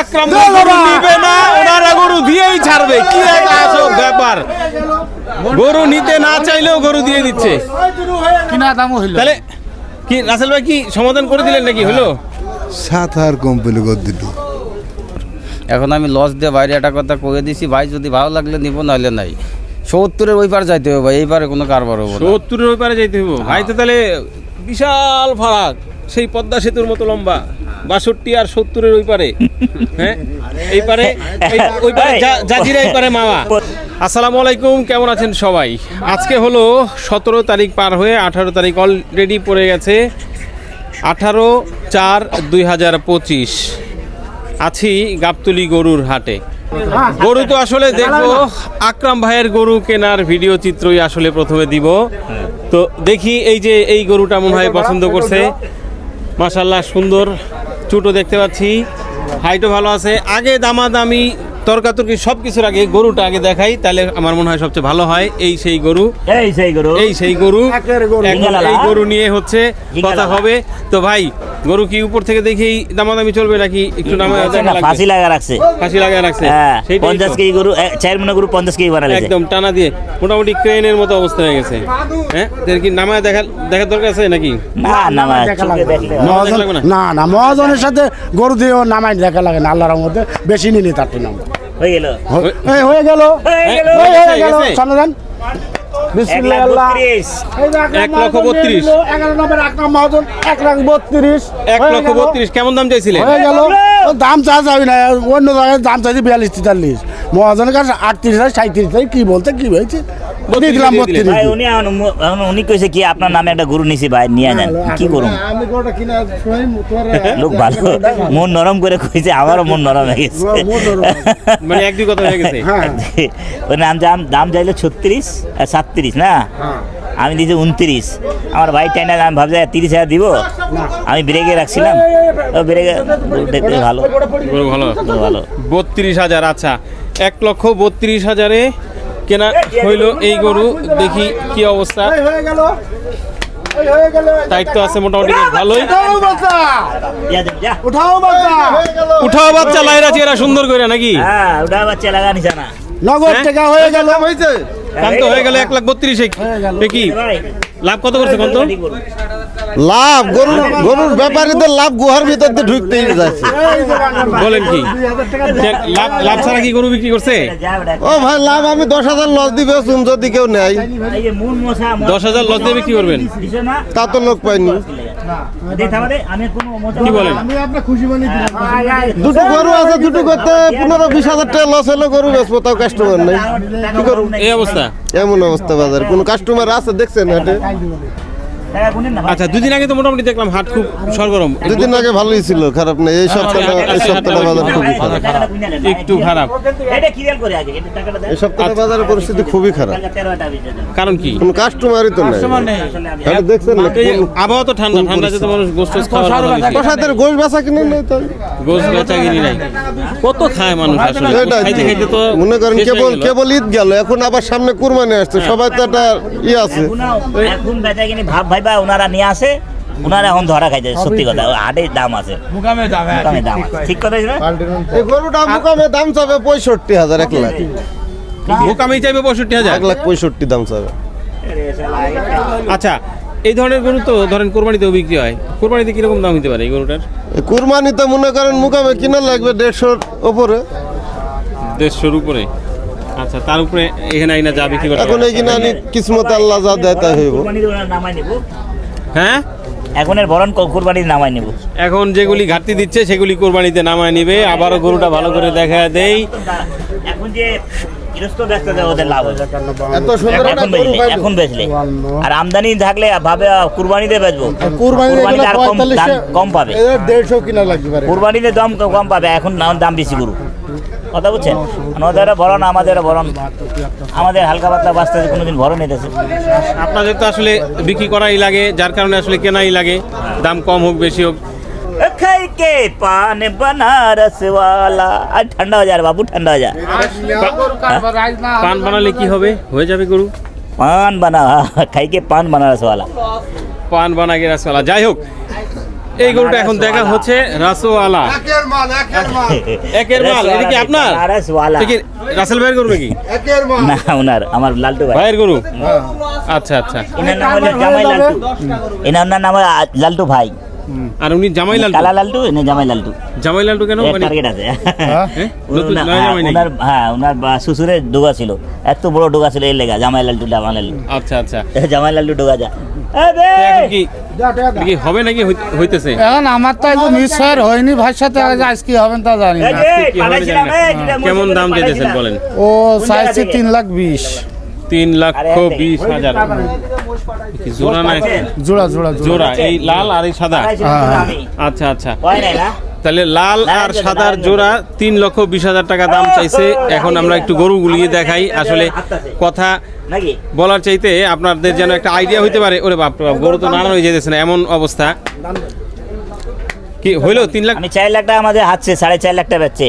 আকরাম গরু নিবে না ওনারা গরু দিয়েই ছাড়বে। কি এক আসব ব্যাপার? গরু নিতে না চাইলেও গরু দিয়ে দিচ্ছে। কিনা হইল। তাহলে কি রাসেল ভাই কি সমাধান করে দিলেন নাকি? হলো সাত হাজার কম পেলে দিল। এখন আমি লস দিয়ে বাইরে একটা কথা কয়ে দিছি ভাই যদি ভালো লাগলে নিব নাহলে নাই। সত্তরের ওই পার যাইতে হবে ভাই এই পারে কোনো কারবার হব না। সত্তরের ওই পারে যাইতে হব ভাই তো তাহলে বিশাল ফারাক। সেই পদ্মা সেতুর মতো লম্বা। বাষট্টি আর সত্তরের ওই পারে। হ্যাঁ? এই পারে ওই পারে জাজিরা, এই পারে মামা আসসালামু আলাইকুম, কেমন আছেন সবাই? আজকে হলো সতেরো তারিখ পার হয়ে আঠারো তারিখ অলরেডি পড়ে গেছে। আঠারো চার দুই হাজার পঁচিশ। আছি গাবতলি গরুর হাটে। গরু তো আসলে দেখব আকরাম ভাইয়ের গরু কেনার ভিডিও চিত্রই আসলে প্রথমে দিব। তো দেখি এই যে এই গরুটা মনে হয় পছন্দ করছে। মাশাল্লাহ সুন্দর চুটো দেখতে পাচ্ছি। হাইটও ভালো আছে। আগে দামাদামি তর্কাতর্কি সব কিছুর আগে গরুটা আগে দেখাই তাহলে আমার মনে হয় সবচেয়ে ভালো হয় এই সেই গরু। এই সেই গরু। এই সেই গরু। এই গরু নিয়ে হচ্ছে কথা হবে। তো ভাই গরু কি উপর থেকে দেখেই দামাদামি চলবে নাকি একটু নামা দেখা না, ফাঁসি লাগা রাখছে। ফাঁসি লাগা রাখছে। হ্যাঁ পঞ্চাশ। কেজি গরু চার মনে গরু পঞ্চাশ কেজি বানালে একদম টানা দিয়ে। মোটামুটি ক্রেনের মতো অবস্থা হয়ে গেছে। হ্যাঁ এর কি নামায় দেখা দেখার দরকার আছে নাকি? না নামায় না? না? না মহাজনের সাথে গরু দিয়ে নামাই দেখা লাগে না আল্লাহর মধ্যে বেশি নিনি তার নাম হয়ে গেল। হয়ে গেল। হয়ে গেল। হয়ে। সামনে যান এক লাখ বত্রিশ। এক লক্ষ বত্রিশ। এক লক্ষ কেমন দাম চাইছিলেন? হয়ে দাম চা যাবি না। অন্য জায়গায় দাম চাইছি বিয়াল্লিশ তেতাল্লিশ। মহাজনের কাছে আটত্রিশ হাজার সাঁত্রিশ হাজার কি বলতে কি হয়েছে দিলাম বত্রিশ ভাই উনি এখন উনি কইছে কি আপনার নামে একটা গরু নিছি ভাই নিয়ে নেন কি করুন আমি গরুটা কিনা লোক ভালো মন নরম করে কইছে আমারও মন নরম হয়ে গেছে মানে এক দুই কথা হয়ে গেছে হ্যাঁ নাম দাম দাম চাইলো ছত্রিশ আর সাতত্রিশ না আমি দিয়েছি উনত্রিশ আমার ভাই টাইনা আমি ভাবছি তিরিশ হাজার দিব আমি ব্রেকে রাখছিলাম ও ব্রেকে ভালো ভালো ভালো বত্রিশ হাজার আচ্ছা এক লক্ষ বত্রিশ হাজারে কেনা হইল এই গরু। দেখি কি অবস্থা। এই গেল। এই গেল। টাইট তো আছে মোটামুটি ভালোই। উঠাও বাচ্চা। যা দে, যা। উঠাও বাচ্চা। উঠাও বাচ্চা লাইরা চেহারা সুন্দর করে নাকি? হ্যাঁ বাচ্চা নগদ হ্যাঁ? টাকা হয়ে গেল। হয়েছে। কাম তো হয়ে গেল। এক লাখ বত্রিশ। কি লাভ কত করছে কত লাভ গরুর গরুর ব্যাপারীদের লাভ গুহার ভিতর দিয়ে ঢুকতেই যাচ্ছে। বলেন কি? লাভ লাভ ছাড়া কি গরু বিক্রি করছে? ও ভাই লাভ আমি দশ হাজার লস দিবে শুন যদি কেউ নেয়। মশা- দশ হাজার লস দিয়ে বিক্রি করবেন? তা তো লোক পাইনি। দুটো গরু আছে দুটো করতে পনেরো বিশ হাজার টাকা লস হলে গরু বেচবো তাও কাস্টমার নেই। কি করুন এই অবস্থা। এমন অবস্থা বাজার। কোনো কাস্টমার আছে দেখছেন হাটে। আচ্ছা দুদিন আগে তো মোটামুটি দেখলাম হাট খুব সরগরম। দুদিন আগে ভালোই ছিল খারাপ নেই। এই সপ্তাহটা এই সপ্তাহটা বাজার খুবই খারাপ। একটু খারাপ। এটা ক্লিয়ার করে আগে এটা টাকাটা দেন। এই সপ্তাহটা বাজারের পরিস্থিতি খুবই খারাপ। কারণ কি? কোনো কাস্টমারই তো নেই। আসলে আমি দেখছেন না আবহাওয়া তো ঠান্ডা ঠান্ডা যেতে মানুষ গোস্ত খাওয়ার ভালো গোশ বেচা কিনে নেই তাই গোস বেচা কিনি নাই কত খায় মানুষ আসলে? খাইতে খাইতে তো মনে করেন কেবল কেবল ঈদ গেল এখন আবার সামনে কুরবানি আসছে। সবাই তো একটা ই আছে। এখন বেচা কিনি ভাব ভাইবা ওনারা নিয়ে আসে ওনারা এখন ধরা খাইছে সত্যি কথা হাটে দাম আছে। মুকামে দাম আছে। ঠিক কথা এই গরুটা মুকামে দাম চাবে পঁয়ষট্টি হাজার এক লাখ। বোকামি চাইবে পঁয়ষট্টি হাজার? এক লাখ পঁয়ষট্টি দাম চাবে। আচ্ছা এই ধরনের গরু তো ধরেন কোরবানিতেও বিক্রি হয়। কোরবানিতে কীরকম দাম হতে পারে এই গরুটার? কুরবানিতে মনে করেন মুকামে কিনা লাগবে দেড়শোর ওপরে দেড়শোর উপরে? আচ্ছা তার উপরে এখানে আইনা যা বিক্রি করে এখন এই কিনা আনি কিসমতে আল্লাহ যা দেয় তাই হইব। হ্যাঁ? এখন এর হ্যাঁ এখনের বরণ কুরবানি নামাই নেব। এখন যেগুলি ঘাটতি দিচ্ছে সেগুলি কোরবানিতে নামায় নিবে। আবারও গরুটা ভালো করে দেখা দেই। এখন যে গৃহস্থ ব্যস্ত ওদের লাভ হবে এত সুন্দর এখন বেচলে এখন বেচলে আর আমদানি থাকলে ভাবে কুরবানিতে বেচবো। কুরবানিতে আর কম দাম কম পাবে। দেড়শো কিনা লাগবে পারে। কুরবানিতে দাম কম পাবে এখন না- দাম বেশি গরু। কথা বুঝছেন? আমাদের ভরণ আমাদের ভরণ। আমাদের হালকা পাতলা বাঁচতে কোনোদিন ভরণ নিতেছে আপনাদের তো আসলে বিক্রি করাই লাগে যার কারণে আসলে কেনাই লাগে। দাম কম হোক বেশি হোক। খাই কে পান বানারস ওয়ালা আর ঠান্ডা হয়ে যা বাবু ঠান্ডা जा। যা পান বানালে কি হবে হয়ে যাবে গরু পান বানা খাই কে পান বানারস ওয়ালা পান বানা গে রসওয়ালা যাই হোক এই গরুটা এখন দেখা হচ্ছে রাসওয়ালা একের মাল একের মাল। একের মাল এটা আপনার? রাসওয়ালা কি রাসেল ভাইয়ের গরু নাকি? একের মাল। না ওনার আমার লালটু ভাই। ভাইয়ের গরু? হ্যাঁ। আচ্ছা আচ্ছা। এনার নাম হলো জামাই লালটু। এনার নাম আমার লালটু ভাই। আর উনি জামাই লাল কালা লালটু এনে জামাই লালটু জামাই লালটু কেন মানে টার্গেট আছে। হ্যাঁ? নতুন ওনার- হ্যাঁ? ওনার হ্যাঁ ওনার বা- শ্বশুরের ডোগা ছিল। এত বড় ডোগা ছিল এর লেগা জামাই লালটু জামাই লালটু আচ্ছা আচ্ছা। জামাই লালটু ডোগা যা! কি কি হবে নাকি হইতেছে? এখন আমার তো একদম হয়নি ভাইয়ের সাথে আজ কি হবেন তা জানি না। না। এই কেমন দাম দিতেছেন বলেন? ও জায়গা তিন লাখ বিশ। তিন লক্ষ বিশ হাজার। জোড়া না জোড়া জোড়া জোড়া। এই লাল আর এই সাদা? হ্যাঁ। আমি। আচ্ছা আচ্ছা। হয়? তাহলে লাল আর সাদার জোড়া তিন লক্ষ বিশ হাজার টাকা দাম চাইছে। এখন আমরা একটু গরু গুলিয়ে দেখাই। আসলে কথা বলার চাইতে আপনাদের যেন একটা আইডিয়া হইতে পারে। ওরে বাপ বাপ, গরু তো নানা হয়ে যেতেছে না এমন অবস্থা। কি হইল তিন লাখ? আমি চার লাখ টাকা আমাদের হাতছে সাড়ে চার লাখ টাকা বেচছে।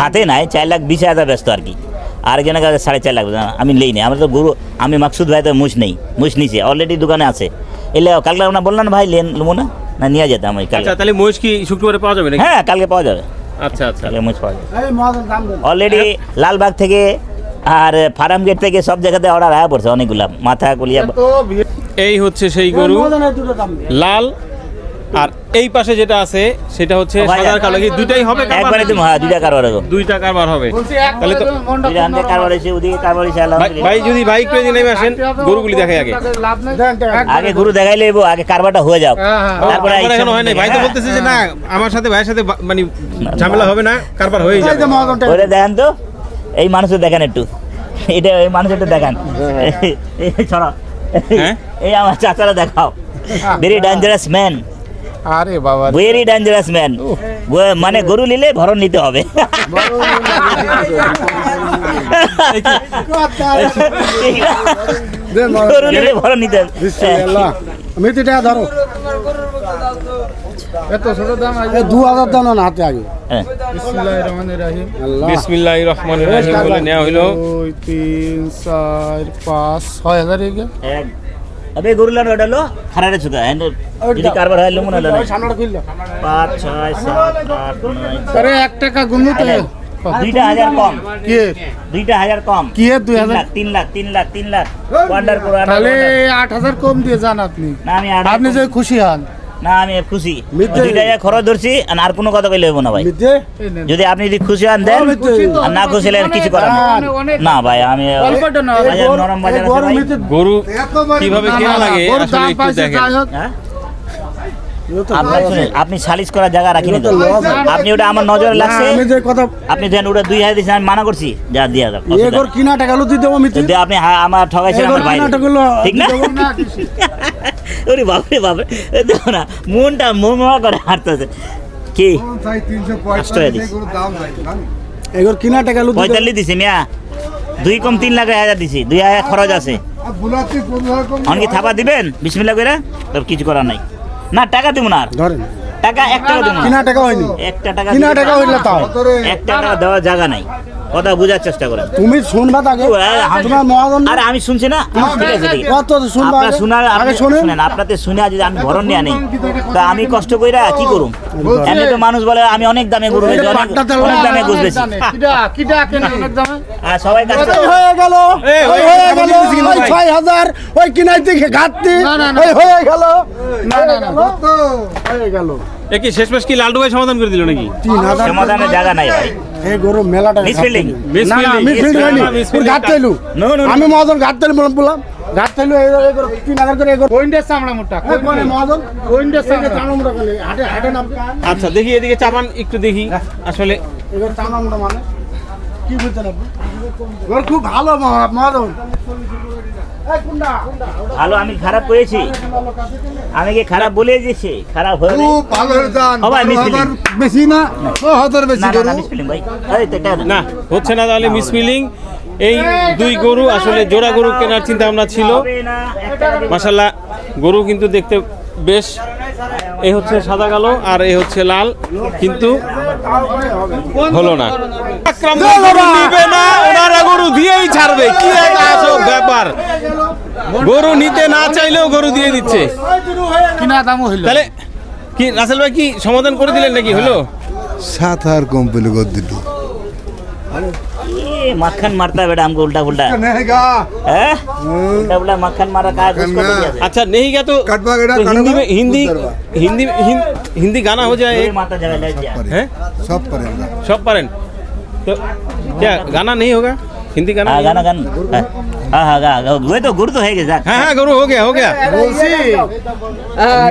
হাতে নাই চার লাখ বিশ হাজার ব্যস্ত আর কি। আরেকজনের কাছে সাড়ে চার লাখ? না, আমি নেই নাই আমরা তো গরু আমি মাকসুদ ভাই তো মুছ নেই মুছ নিছে অলরেডি দোকানে আছে। এলে কালকে আমরা বললাম না ভাই লেন লুমো না? না নিয়ে যেতাম আমি কালকে। আচ্ছা তাহলে মহিষ কি শুক্রবারে পাওয়া যাবে হ্যাঁ কালকে পাওয়া যাবে। আচ্ছা আচ্ছা। কালকে মুছ পাওয়া যাবে। অলরেডি লালবাগ থেকে আর ফার্ম গেট থেকে সব জায়গাতে অর্ডার আয়া পড়ছে অনেকগুলা মাথা কুলিয়া। এই হচ্ছে সেই গরু। লাল আর এই পাশে যেটা আছে সেটা হচ্ছে সাদার কালো কি দুইটাই হবে কারবার একবারে তুমি হ্যাঁ দুইটা কারবার হবে দুইটা কারবার হবে তাহলে তো মনটা দুইটা কারবার হয়েছে ওদিকে কারবার হয়েছে ভাই- ভাই যদি বাইক পেয়ে নেমে আসেন গরুগুলি দেখাই আগে। আগে গরু দেখাই লইব আগে কারবারটা হয়ে যাও হ্যাঁ, হ্যাঁ। তারপরে এখনও হয় নাই ভাই তো হ্যাঁ। বলতেছে যে না আমার সাথে ভাইয়ের সাথে মানে ঝামেলা হবে না কারবার হয়ে যাবে ওরে দেখেন তো এই মানুষের দেখেন একটু এটা এই মানুষের দেখান এই ছড়া হ্যাঁ? এই আমার চাচারা দেখাও ভেরি ডেঞ্জারাস ম্যান আরে বাবা ভেরি ডেঞ্জারাস ম্যান মানে গরু নিলে ভরণ নিতে হবে। গরু নিলে ভরণ নিতে হবে। বিসমিল্লাহ। ধরো। এত ছোট দাম দাম না হাতে আগে। রহিম। বলে নেওয়া। আবে যদি কারবার হয় লুমন হলো না। সামনেটা খুললো। পাঁচ ছয় সাত আট নয় এক টাকা গুনলো তো। দুইটা হাজার কম। কি? দুইটা হাজার কম। কি দুই হাজার? তিন লাখ তিন লাখ তিন লাখ। ওয়ান্ডার করে তাহলে আট হাজার কম দিয়ে যান আপনি। না আমি আপনি যে খুশি হন। না আমি খুশি। দুইটা খরচ ধরছি আর কোনো কথা কইলে হইব না ভাই। যদি আপনি যদি খুশি হন দেন। আর না খুশি হলে কিছু করার না ভাই আমি নরম বাজার গরু কীভাবে কেনা লাগে? আসলে একটু দেখেন যাই হোক হ্যাঁ? এগুলো তো আপনার শুনেন, আপনি সালিশ করার জায়গা রাখিনি তো আপনি ওটা আমার নজরে লাগছে। আমি যে কথা আপনি দেন ওটা দুই হাজার দিয়েছেন আমি মানা করছি। যা দিয়া এগোর কিনা টাকা লো দিতে মিথ্যে যদি আপনি আমার ঠগাইছেন এগোর আমার ভাই ঠিক না? ওরে বাপরে বাপরে। দেখো না মনটা মোমা করে হাঁটতেছে। কি? কষ্ট হয়ে দিছে। এগোর কিনা টাকা লো দিতে পঁয়তাল্লিশ দিছি মিয়া। দুই কম তিন লাখ হাজার দিছি। দুই হাজার খরচ আছে। অনকি থাপা দিবেন? বিসমিল্লা করে কিছু করার নাই। না টাকা দিব না আর। ধরেন। টাকা একটা টাকা দিব না। কিনা টাকা হয়নি। একটা টাকা কিনা টাকা হইলে তাও। একটা টাকা দেওয়ার জায়গা নাই। কথা বোঝার চেষ্টা করেন। তুমি শুনবা তাকে? তোমার মহাজন আরে আমি শুনছি না। ঠিক আছে ঠিক আছে। কত শুনবা আপনার শোনার আগে শুনেন। আপনাদের শুনে যদি আমি ভরণ নেওয়া নেই তা আমি কষ্ট কইরা কি করুম? এমনি তো মানুষ বলে আমি অনেক দামে গরু বেচি, অনেক- বাট্টা তেল অনেক দামে আর সবাই কাজ ওই হয়ে গেল ওই হয়ে গেল ওই ভাই। ছয় হাজার ওই কিনাই থেকে ঘাটতি ওই হয়ে গেল। হয়ে গেল। এ কি শেষমেশ কি লালটু ভাই সমাধান করে দিল নাকি? সমাধানের জায়গা নাই ভাই। এই গরু মেলাটা মিসফিল্ড হয়নি। তেলু. আমি মহাজন ঘাট তেল বললাম বললাম। ঘাট তেলু এই এই গরু তিন হাজার করে এই গরু? কোইন্ডের চামড়া মোটা এই মহাজন? কোইন্ডের এই চামড়া। মোটা করে হাটে হাটে নাম আচ্ছা দেখি এদিকে চাপান একটু দেখি। আসলে চামড়া মোটা মানে? কি বুঝছেন আপনি? গরু খুব ভালো মহা- মহাজন। ভালো আমি খারাপ করেছি। আমি কি খারাপ বলে দিয়েছি? খারাপ হয়ে ও ভাই বেশি না হাজার বেশি না না না মিসফিলিং ভাই। এই তো এটা না হচ্ছে না তাহলে মিসফিলিং এই দুই গরু আসলে জোড়া গরু কেনার চিন্তা ভাবনা ছিল। মাসাল্লাহ গরু কিন্তু দেখতে বেশ এই হচ্ছে সাদা কালো আর এই হচ্ছে লাল কিন্তু হলো না। গরু নিবে না ওনারা গরু দিয়েই ছাড়বে। কি আসল ব্যাপার। গরু নিতে না চাইলেও গরু দিয়ে দিচ্ছে। কিনা দামও হইল। তাহলে কি রাসেল ভাই কি সমাধান করে দিলেন নাকি? হলো? সাত আর কম পেলে কর দিল मक्खन मरता बेटा हमको उल्टा उल्टा उल्टा उल्टा मक्खन मारा का अच्छा नहीं गया तो हिंदी में हिंदी हिंदी हिंदी गाना हो जाए माता जगह सब पर सब परेन तो क्या गाना नहीं होगा हिंदी गाना गाना गाना হ্যাঁ হ্যাঁ ওই তো গরু তো হয়ে গেছে হ্যাঁ হ্যাঁ গরু হয়ে গেছে হয়ে গেছে বলছি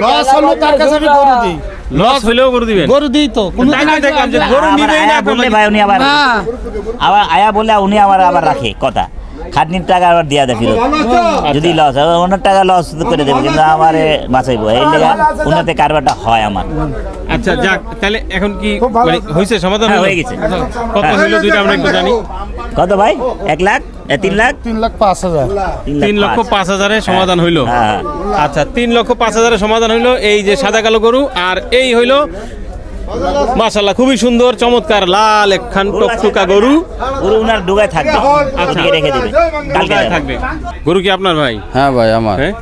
লস হলো তার কাছে আমি গরু দিই লস হলেও গরু দিবেন গরু দিই তো কোনো গরু নিবেই আয়া বলে উনি আমার আবার রাখে কথা খাটনির টাকা আবার দিয়া দেয় ফেরত। যদি লস হয় ওনার টাকা লস করে দেবে কিন্তু আমার বাঁচাইবো। এই লেগে উন্নতি কারবারটা হয় আমার। আচ্ছা যাক তাহলে এখন কি মানে হয়েছে সমাধান হ্যাঁ, হয়ে গেছে। কত হ্যাঁ। হলো দুইটা আমরা একটু জানি। কত ভাই? এক লাখ? এ, তিন লাখ? তিন লাখ পাঁচ হাজার। তিন লক্ষ পাঁচ। হাজারের সমাধান হইল। হ্যাঁ। আচ্ছা তিন লক্ষ পাঁচ হাজারের সমাধান হইল এই যে সাদা কালো গরু আর এই হইল মাশাল্লাহ খুবই সুন্দর চমৎকার লাল একখান টকটুকা গরু। গরু উনার ডুগায় থাকবে। ওদিকে রেখে দেবে কালকে থাকবে। গরু কি আপনার ভাই? হ্যাঁ ভাই আমার। হ্যাঁ?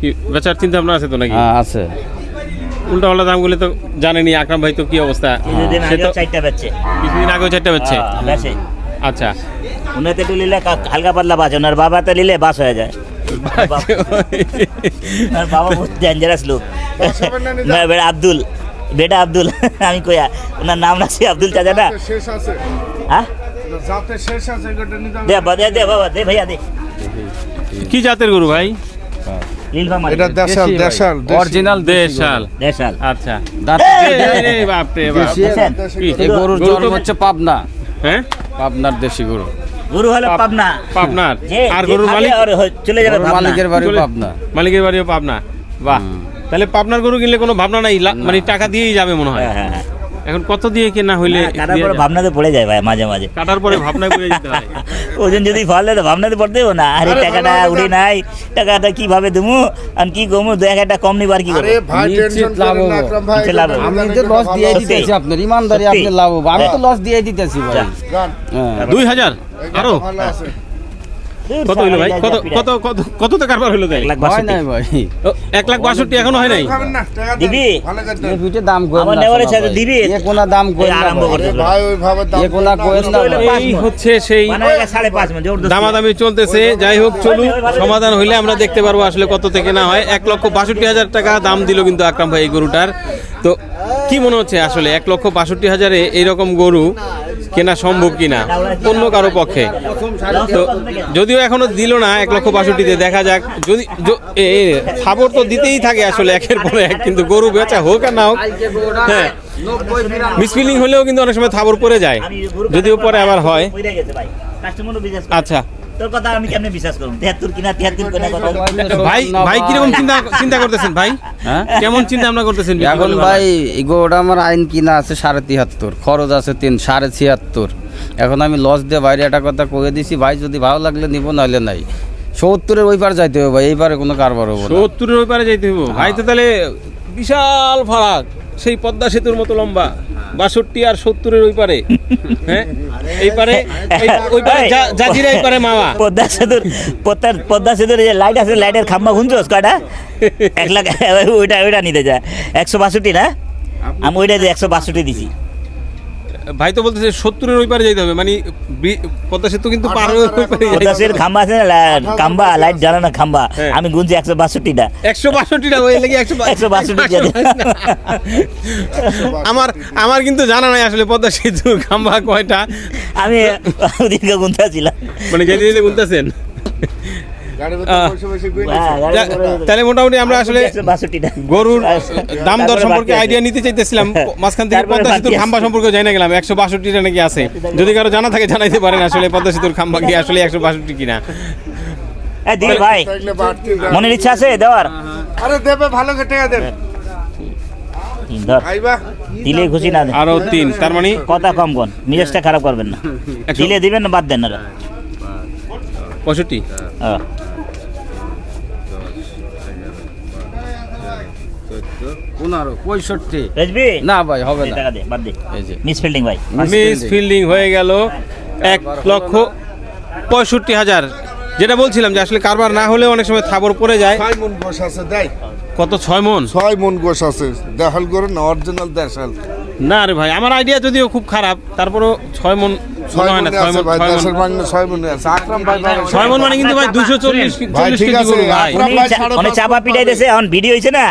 কি বেচার চিন্তা ভাবনা আছে তো নাকি? হ্যাঁ আছে। উল্টা পাল্টা দামগুলো তো জানেনি আকরাম ভাই তো কি অবস্থা? কিছুদিন আগে চারটা বেচছে। কিছুদিন আগে চারটা বেচছে? হ্যাঁ, বেচে। আচ্ছা। উনাতে একটু নিলে কা- হালকা পাতলা বাঁচে ওনার বাবাতে নিলে বাস হয়ে যায়। বাবা বহুত ডেঞ্জারাস লোক। আব্দুল। বেটা আব্দুল আমি কইয়া ওনার নাম রাখছি আব্দুল চাচা না? শেষ আছে। হ্যাঁ? শেষ আছে দে বাবা, দে দে বাবা দে ভাইয়া দে। কি জাতের গরু ভাই? এটা দেশাল দেশাল অরিজিনাল দেশাল। দেশাল। আচ্ছা। দাঁত এই রে বাপ। রে বাপ। এই গরুর জন্ম হচ্ছে পাবনা। হ্যাঁ? পাবনার দেশি গরু। গুরু হলো পাবনা। পাবনার। আর গরুর মালিক আর চলে যাবে মালিকের বাড়ি পাবনা। মালিকের বাড়িও পাবনা। বাহ। তাহলে পাবনার গরু কিনলে কোনো ভাবনা নাই লা- মানে টাকা দিয়েই যাবে মনে হয়। হ্যাঁ হ্যাঁ হ্যাঁ। এখন কত দিয়ে কেনা হইলে কাটার পরে ভাবনাতে পড়ে যায় ভাই মাঝে মাঝে। কাটার পরে ভাবনায় পড়ে যেতে হয়। ওজন যদি ফলে তো ভাবনাতে পড়তে হবে না। আরে টাকাটা উড়ে নাই টাকাটা কীভাবে দেবো আর কি কমু? দু এক একটা কম নিবার কি আরে করব ভাই টেনশন লাভ। আমি তো লস দিয়ে। দিতেছি আপনার ইমানদারি আপনি লাভ আমি তো লস দিয়ে দিতেছি ভাই। গান হ্যাঁ। দুই হাজার? আরও? ভালো আছে। কত হইল ভাই? কত কত কত কত তো কারবার হইল তাই? এক লাখ হয় বাষট্টি। নাই ভাই। এক লাখ বাষট্টি এখনও হয় নাই। দিবি? দুইটা দাম করেন আমার না নেওয়ারের শোনা সাথে ভাই। দিবি? এ কোনা দাম না আরম্ভ করতে ভাই ওইভাবে দাম এ কোনা করেন না। এই হচ্ছে সেই মানে দামাদামি চলতেছে। যাই হোক চলুক সমাধান হইলে আমরা দেখতে পারব আসলে কত থেকে না হয়। এক লক্ষ বাষট্টি হাজার টাকা দাম দিল কিন্তু আকরাম ভাই এই গরুটার। তো কি মনে হচ্ছে আসলে? এক লক্ষ বাষট্টি হাজারে এইরকম গরু কেনা সম্ভব কিনা? অন্য কারও পক্ষে। তো যদিও এখনও দিল না, এক লক্ষ বাষট্টিতে, দেখা যাক। যদি খাবর তো দিতেই থাকে আসলে একের পরে এক, কিন্তু গরু বেচা হোক আর না হোক হ্যাঁ মিসফিলিং হলেও কিন্তু অনেক সময় থাবর পড়ে যায়। যদিও পরে আবার হয়। আচ্ছা। তোর কথা আমি কেমনে বিশ্বাস করব? কিনা তেহাত্তর কিনা কথা। ভাই ভাই কীরকম চিন্তা চিন্তা করতেছেন ভাই? হ্যাঁ? কেমন চিন্তা ভাবনা করতেছেন? এখন ভাই আমার আইন কিনা আছে সাড়ে তিয়াত্তর খরচ আছে তিন সাড়ে ছিয়াত্তর। এখন আমি লস দিয়ে বাইরে একটা কথা কয়ে দিছি ভাই যদি ভালো লাগলে নিব নাহলে নাই। সত্তরের ওই পার যাইতে হবে ভাই এই পারে কোনো কারবার হব সত্তরের ওই পারে যাইতে হইব ভাই তো তাহলে বিশাল ফারাক। সেই পদ্মা সেতুর মতো লম্বা। বাষট্টি আর সত্তরের ওই পারে। হ্যাঁ? এই পারে ওই পারে জা- জাজিরা এই পারে মামা। পদ্মা সেতুর পদ্মা পদ্মা সেতুর যে লাইট আছে লাইটের খাম্বা গুনছোস কয়টা? এক লাখ ওইটা ওইটা নিতে যায় একশো বাষট্টি না? আমি ওইটা একশো বাষট্টি দিছি। ভাই তো বলতেছে সত্তরের ওই পারে যাইতে হবে। মানে পদ্মা সেতু কিন্তু পার হয়ে ওই পারে পদ্মা সেতুর খাম্বা আছে না? খাম্বা লাইট জ্বালানো খাম্বা। হ্যাঁ। আমি গুনছি একশো বাষট্টিটা। একশো বাষট্টিটা ওই লেগে একশো একশো বাষট্টি আমার আমার কিন্তু জানা নাই আসলে পদ্মা সেতুর খাম্বা কয়টা। আমি ওদিনকে গুনতে ছিলাম মানে যেতে যেতে বলতেছেন তাহলে মোটামুটি আমরা আসলে গরুর দাম দর সম্পর্কে আইডিয়া নিতে চাইতেছিলাম মাঝখান থেকে পদ্মা সেতুর খাম্বা সম্পর্কে জানা গেলাম একশো বাষট্টিটা নাকি আছে। যদি কারও জানা থাকে জানাইতে পারেন আসলে পদ্মা সেতুর খাম্বা কি আসলে একশো বাষট্টি কিনা। দিল ভাই। মনের ইচ্ছা আছে দেওয়ার? আরে দেবে ভালো দেন। দিলে খুশি না আরও তিন তার মানে? কথা কম কোন মিজাজটা খারাপ করবেন না। দিলে দিবেন না বাদ দেন না পঁয়ষট্টি? হ্যাঁ। পনেরো পঁয়ষট্টি। বেচবি না ভাই হবে না। টাকা দে বাদ দে। এই যে। মিস ফিল্ডিং ভাই। মিস হয়ে গেল। এক লক্ষ পঁয়ষট্টি হাজার। যেটা বলছিলাম যে আসলে কারবার না হলে অনেক সময় থাবর পড়ে যায়। ছয় মন আছে দেয় কত ছয় মন? ছয় মন গোস আছে। দেখাল করে না অরিজিনাল দেশাল না রে ভাই আমার আইডিয়া যদিও খুব খারাপ তারপরেও ছয় মন ছয় মনে ছয় মন ছয় মন। মনে মন মানে কিন্তু ভাই দুশো চল্লিশ চাপা পিটাইতেছে এখন ভিডিও হয়েছে না?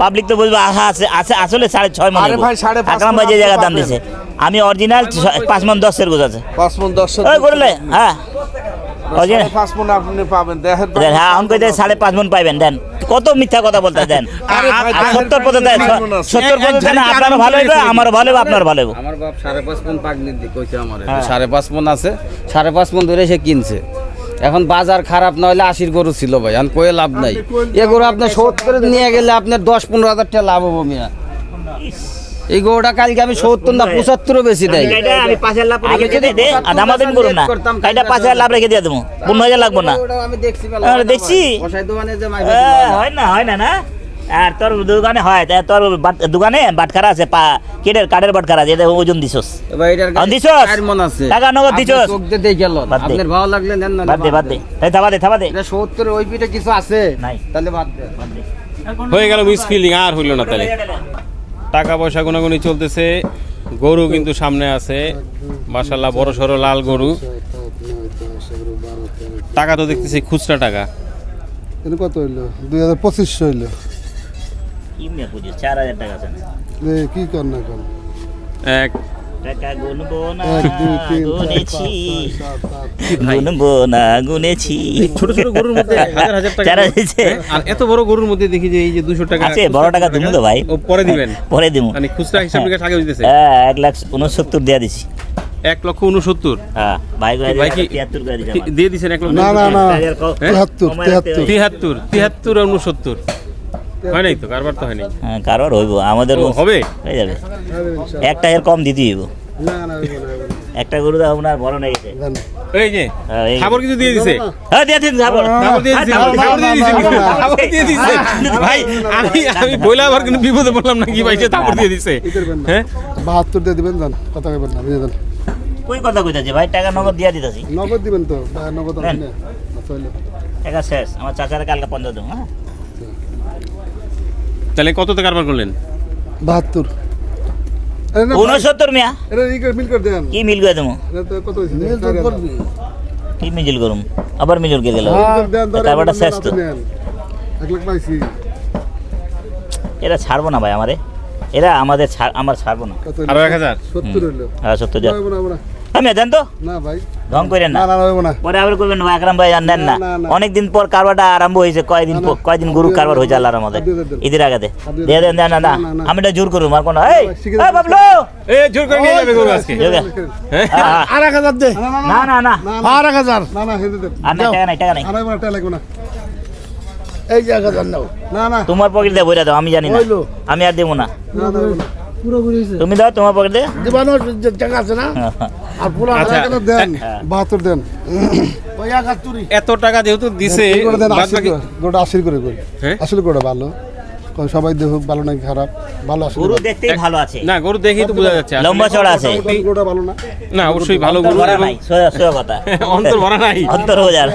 পাবলিক তো বলব আহা আছে আসলে সাড়ে ছয় মন আরে ভাই, আকরাম ভাই যে আপনি জায়গায় দাম। দিছে আমি অরিজিনাল পাঁচ মন দশের গোছ আছে। পাঁচ মন দশ করলে হ্যাঁ। পাঁচ মন আপনি পাবেন। দেহের হ্যাঁ সাড়ে পাঁচ মন পাইবেন দেন। কত মিথ্যা কথা বলতে দেন? সত্তর। সত্তর আপনারও ভালো হইবে আমারও ভালো হইবে আপনার ভালো হইবে। আমার বাপ সাড়ে পাঁচ মন কইছে আমার। সাড়ে পাঁচ মন আছে সাড়ে পাঁচ মন ধরে সে কিনছে। এখন বাজার খারাপ না হলে আশির গরু ছিল ভাই এখন কয়ে লাভ নাই। এ গরু আপনার সত্তর নিয়ে গেলে আপনার দশ পনেরো হাজার টাকা লাভ হব মিয়া। এই কালকে আমি সত্তর না বেশি দেয় আমি পাঁচ হাজার লাভ আমি রেখে যদি দে দে আর দামাদামি করুন না কাইটা পাঁচ হাজার লাভ রেখে দিয়ে দেবো। পনেরো হাজার লাগবো না। দেখছি দোকানে যে মাইক এ, হয় না হয় না না। আর তোর দোকানে হয় তোর দোকানে বাটখারা আছে পা কেটের কাঠের বাটখারা আছে এটা ওজন দিছস। আর দিছস? আছে। টাকা নগদ দিছস? দিয়ে দেখে লন। বাদ দে। আপনার ভালো লাগলে নেন না বাদ দে বাদ দে। এই থাবা দে থাবা দে। এটা সত্তরের ওই পিঠে কিছু আছে। নাই। তাহলে বাদ দে। হয়ে গেল মিস ফিল্ডিং আর হইল না তাহলে। টাকা পয়সা গুনাগুনি চলতেছে। গরু কিন্তু সামনে আছে। মাসাল্লাহ বড় সড়ো লাল গরু। টাকা তো দেখতেছি খুচরা টাকা। কত হইল? দুই হাজার পঁচিশশো হইল। কি করেন কি কর না এক টাকা গুনবো না গুনেছি। না গুনেছি। ছোট ছোট গরুর মধ্যে হাজার হাজার টাকা চার হাজার হ্যাঁ? আর এত বড় গরুর মধ্যে দেখি যে এই যে দুশো টাকা আছে বড় টাকা তুমি তো ভাই। ও পরে দিবেন। পরে দিব। মানে খুচরা হিসাব নিকাশ আগে দিতেছে। হ্যাঁ এক লাখ উনসত্তর দিয়ে দিছি। এক লক্ষ উনসত্তর। হ্যাঁ দিয়ে দিছেন এক লক্ষ তিয়াত্তর তিয়াত্তর আর উনসত্তর। হয় নাই তো? কারবার তো হয়নি হ্যাঁ কারোর হইব। আমাদের হবে? হয়ে যাবে। একটা এর কম দিতে হইব। না না না, না। একটা গরু তো আপনার বড় নেই। এই যে হ্যাঁ, খাবার কিছু দিয়ে দিছে? হ্যাঁ দিয়ে দিন খাবার খাবার দিয়ে দিছে হ্যাঁ, খাবার দিয়ে দিছে না, না, না। খাবার দিয়ে দিছে ভাই আমি আমি বইলা আবার কিন্তু বিপদে পড়লাম নাকি ভাই সে খাবার দিয়ে দিছে। কি না? হ্যাঁ? বাহাত্তর দিয়ে দিবেন জান কথা কইবেন না বুঝে দেন কই কথা কইতাছি? ভাই টাকা নগদ দিয়া দিতাছি। নগদ দিবেন তো নগদ আচ্ছা টাকা শেষ আমার চাচার কালকে পঞ্চাশ দেবো হ্যাঁ? তাহলে কততে কারবার করলেন? বাহাত্তর। উনসত্তর মিয়া? এটা ই মিল করে দেন। কি মিল করে দেবো? মিল করুম? আবার মিজল কে গেল। দেন কারবারটা শেষ তো। আপনি নেন। এক লাখ পাইছি। এরা ছাড়বো না ভাই আমারে। এরা আমাদের আমার ছাড়বো না? আরও এক হাজার? সত্তর হইল হ্যাঁ সত্য যা হইবো না, হইবো না। আমি দেন তো না ভাই ঢং করেন না না না পরে আবার করবেন ভাই আকরাম ভাই আর নেন না না, না, না। পর কারবারটা আরম্ভ হয়েছে কয়দিন না, না। পর- কয়দিন গরু কারবার হয়েছে আল্লাহর আমাদের দিয়ে দেন, দেন। ঈদের আগে দিয়ে দিয়ে দেন না না না না, না, না। আমি এটা জোর করুম আর কোনো এই এই বাবলু এ জোর করে নিয়ে যাবে গরু আজকে যোগে। হ্যাঁ? আ- আর এক হাজার দে না না না আর এক হাজার না না হেঁটে দেন আর টাকা নাই টাকা নাই আর না টাকা লাগবে না এই যে এক হাজার নাও না না তোমার পকেট দিয়ে বইরা দাও আমি জানি না আমি আর দেবো না তুমি দাও তোমার পকেট দিবানো টাকা আছে না আর পুরো আচ্ছা। দেন বাহাত্তর দেন। এত টাকা যেহেতু দিছে এই করে গোটা হ্যাঁ? আসলে গোটা ভালো। সবাই দেখুক ভালো নাকি খারাপ? ভালো আসলে গরু দেখতেই ভালো আছে। না গরু দেখেই তো বোঝা যাচ্ছে লম্বা চড়া আছে গোটা ভালো না? না অবশ্যই ভালো গরু ভরা নাই সোজা সোজা কথা। অন্তর ভরা নাই। অন্তর হয়ে যায়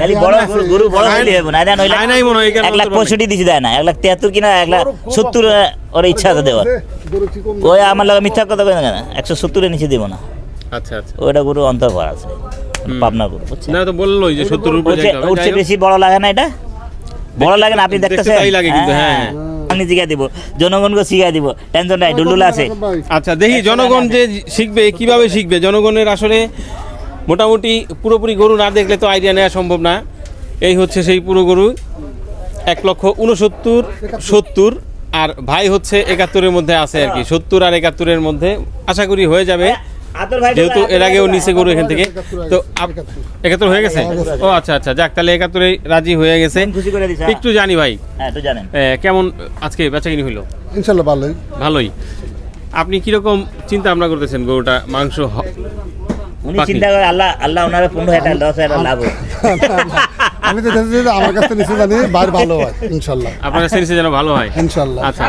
খালি বড় গরু গরু বড় হইলে হবে না। দেন খায় নাই মনে হয়, লাখ দিছি দেয় না। লাখ কিনা এক লাখ সত্তর ওর ইচ্ছা আছে দেওয়ার। ওই আমার লাগে মিথ্যা কথা কেন কেন? একশো সত্তরের নিচে দিব না। আচ্ছা আচ্ছা। গরু আছে পাবনা গরু বুঝছেন? না তো বললোই যে সত্তর উপরে উঠছে যাইতে হবে। উঠছে বেশি বড় লাগে না এটা? বড় লাগে না আপনি দেখতেছেন? তাই লাগে কিন্তু, হ্যাঁ। আমি শিখাই দিব জনগণকে শিখাই দিব টেনশন নাই ডুলুল আছে। আচ্ছা দেখি জনগণ যে শিখবে কীভাবে শিখবে? জনগণের আসলে মোটামুটি পুরোপুরি গরু না দেখলে তো আইডিয়া নেওয়া সম্ভব না। এই হচ্ছে সেই পুরো গরু এক লক্ষ উনসত্তর সত্তর আর ভাই হচ্ছে একাত্তরের মধ্যে আছে আর কি সত্তর আর একাত্তরের মধ্যে। আশা করি হয়ে যাবে। যেহেতু এর আগেও নিচে গরু এখান থেকে। তো একাত্তর হয়ে গেছে? ও আচ্ছা আচ্ছা যাক তাহলে একাত্তরে রাজি হয়ে গেছে। দিছে একটু জানি ভাই। হ্যাঁ তো জানেন। এ, কেমন আজকে বেচাকিনি হইল? ইনশাল্লাহ ভালোই। ভালোই। আপনি কীরকম চিন্তা ভাবনা করতেছেন গরুটা মাংস উনি চিন্তা করে আল্লাহ আল্লাহ ওনারে পনেরো হাজার দশ হাজার লাভ। আমি তো যে আমার কাছে নিচে জানি বাইরে ভালো হয় ইনশাল্লাহ। আপনার যেন ভালো হয়। ইনশাল্লাহ। আচ্ছা।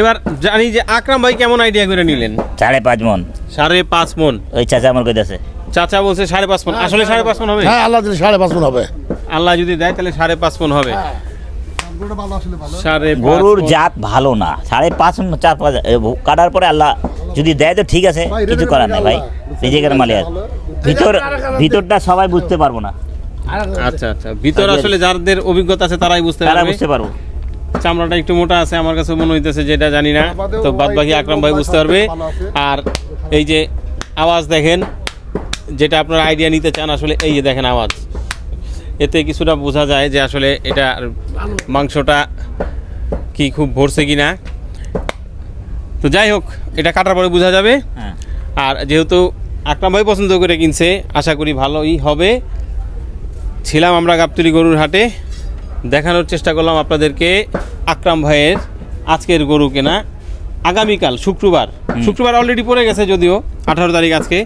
এবার জানি যে আকরাম ভাই কেমন আইডিয়া করে নিলেন? সাড়ে পাঁচ মন। সাড়ে পাঁচ মন। ওই চাচা আমার কইতাছে। চাচা বলছে সাড়ে পাঁচ মন। আসলে সাড়ে পাঁচ মন হবে? হ্যাঁ আল্লাহ দিলে সাড়ে পাঁচ মন হবে। আল্লাহ যদি দেয় তাহলে সাড়ে পাঁচ মন হবে। গরুটা ভালো আসলে ভালো। সাড়ে গরুর জাত ভালো না। সাড়ে পাঁচ চার পাঁচ কাটার পরে আল্লাহ যদি দেয় তো ঠিক আছে কিছু করার করে নেই ভাই। রিজেকের মালিক ভিতর ভিতরটা সবাই বুঝতে পারব না। আচ্ছা আচ্ছা। ভিতর আসলে যাদের অভিজ্ঞতা আছে তারাই বুঝতে তারা বুঝতে পারব। চামড়াটা একটু মোটা আছে আমার কাছে মনে হইতেছে যেটা জানি না। তো বাদ বাকি আকরাম ভাই বুঝতে পারবে। আর এই যে আওয়াজ দেখেন যেটা আপনারা আইডিয়া নিতে চান আসলে এই যে দেখেন আওয়াজ। এতে কিছুটা বোঝা যায় যে আসলে এটা মাংসটা কি খুব ভরছে কিনা। তো যাই হোক এটা কাটার পরে বোঝা যাবে। হ্যাঁ। আর যেহেতু আকরাম ভাই পছন্দ করে কিনছে আশা করি ভালোই হবে। ছিলাম আমরা গাবতলি গরুর হাটে। দেখানোর চেষ্টা করলাম আপনাদেরকে আকরাম ভাইয়ের আজকের গরু কেনা। আগামীকাল শুক্রবার। শুক্রবার অলরেডি পড়ে গেছে যদিও আঠারো তারিখ আজকে।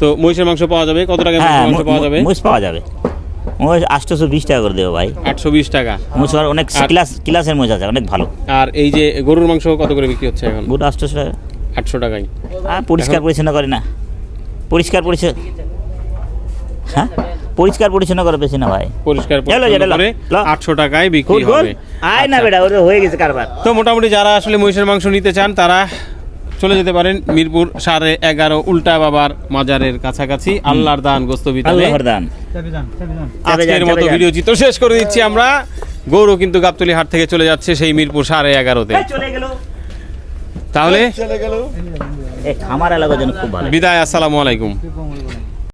তো মহিষের মাংস পাওয়া যাবে। কত টাকা হ্যাঁ মাংস পাওয়া যাবে? মুস পাওয়া যাবে। মুস আটশোশো বিশ টাকা করে দেবো ভাই। আটশো বিশ টাকা। আর অনেক ক্লাস ক্লাসের মুস আছে অনেক ভালো। আর এই যে গরুর মাংস কত করে বিক্রি হচ্ছে এখন? গোটা আটশোশো টাকা। আটশো টাকায়। আর পরিষ্কার পরিচ্ছন্ন করে না। পরিষ্কার পরিচ্ছন্ন হ্যাঁ? পরিষ্কার পরিচ্ছন্ন করে বেশি না ভাই। পরিষ্কার পরিচ্ছন্ন করে লো। আটশো টাকায় বিক্রি হবে। আয় না আচ্ছা। বেটা ওর হয়ে গেছে কারবার। তো মোটামুটি যারা আসলে মহিষের মাংস নিতে চান তারা চলে যেতে পারেন মিরপুর সাড়ে এগারো উল্টা বাবার মাজারের কাছাকাছি আল্লাহর দান গোস্ত বিতানে দান। আজকের মতো ভিডিও চিত্র শেষ করে দিচ্ছি আমরা। গৌরব কিন্তু গাবতলি হাট থেকে চলে যাচ্ছে সেই মিরপুর সাড়ে এগারোতে। চলে তাহলে? বিদায় আসসালামু আলাইকুম।